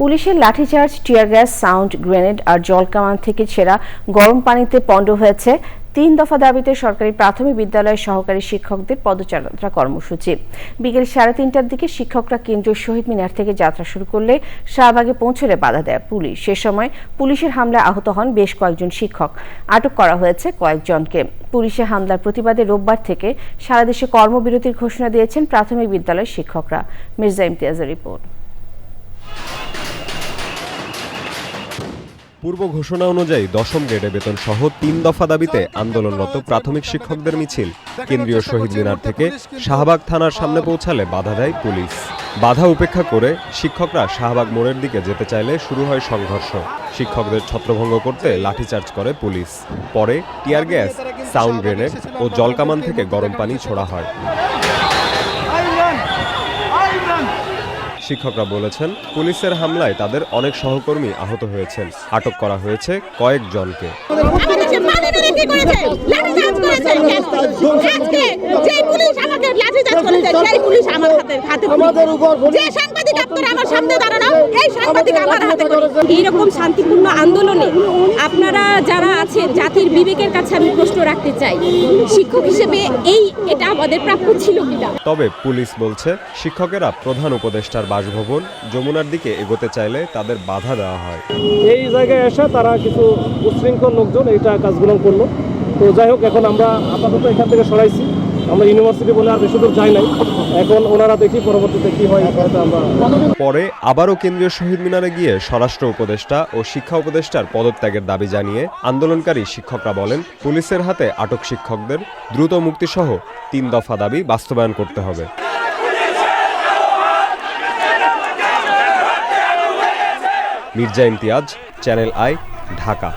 পুলিশের lathi charge, tear gas, sound, grenade আর জল কামান থেকে ছেঁড়া গরম পানিতে পণ্ড হয়েছে তিন দফা দাবিতে সরকারি প্রাথমিক বিদ্যালয়ের সহকারী শিক্ষকদের পদযাত্রা কর্মসূচি। বিকেল সাড়ে তিনটার দিকে শিক্ষকরা কেন্দ্রীয় শহীদ মিনার থেকে যাত্রা শুরু করলে শাহবাগে পৌঁছলে বাধা দেয় পুলিশ। সে সময় পুলিশের হামলায় আহত হন বেশ কয়েকজন শিক্ষক। আটক করা হয়েছে কয়েকজনকে। পুলিশের হামলার প্রতিবাদে রোববার থেকে সারা দেশে কর্মবিরতির ঘোষণা দিয়েছেন প্রাথমিক বিদ্যালয়ের শিক্ষকরা। মির্জা ইমতিয়াজের রিপোর্ট। পূর্ব ঘোষণা অনুযায়ী দশম গ্রেডে বেতন সহ তিন দফা দাবিতে আন্দোলনরত প্রাথমিক শিক্ষকদের মিছিল। কেন্দ্রীয় শহীদ মিনার থেকে শাহবাগ থানার সামনে পৌঁছালে বাধা দেয় পুলিশ। বাধা উপেক্ষা করে শিক্ষকরা শাহবাগ মোড়ের দিকে যেতে চাইলে শুরু হয় সংঘর্ষ। শিক্ষকদের ছত্রভঙ্গ করতে লাঠিচার্জ করে পুলিশ। পরে টিয়ার গ্যাস, সাউন্ড গ্রেনেড ও জলকামান থেকে গরম পানি ছোড়া হয়। শিক্ষকরা বলেছেন পুলিশের হামলায় তাদের অনেক সহকর্মী আহত হয়েছেন। আটক করা হয়েছে কয়েকজনকে। আমাদের তুলে। যে সাংবাদিক আপনারা আমার সামনে দাঁড়ানো এই সাংবাদিক আমার হাতে এইরকম শান্তিপূর্ণ আন্দোলনে আপনারা যারা আছেন জাতির বিবেকের কাছে আমি প্রশ্ন রাখতে চাই শিক্ষক হিসেবে এই এটা আমাদের প্রাপ্য ছিল কিনা? তবে পুলিশ বলছে শিক্ষকেরা প্রধান উপদেষ্টার বাসভবন যমুনার দিকে এগোতে চাইলে তাদের বাধা দেওয়া হয়। এই জায়গায় এসে তারা কিছু উচ্ছৃঙ্খল লোকজন এইটা কাজগুলো করল। তো যাই হোক এখন আমরা আপাতত এখান থেকে সরাইছি। আমরা ইউনিভার্সিটি বলে আর বেশি দূর যাই নাই। এখন ওনারা দেখি পরবর্তীতে কি হয় পরে আবারও কেন্দ্রীয় শহীদ মিনারে গিয়ে স্বরাষ্ট্র উপদেষ্টা ও শিক্ষা উপদেষ্টার পদত্যাগের দাবি জানিয়ে আন্দোলনকারী শিক্ষকরা বলেন, পুলিশের হাতে আটক শিক্ষকদের দ্রুত মুক্তিসহ তিন দফা দাবি বাস্তবায়ন করতে হবে। Mirza Imtiaz, channel I, Dhaka.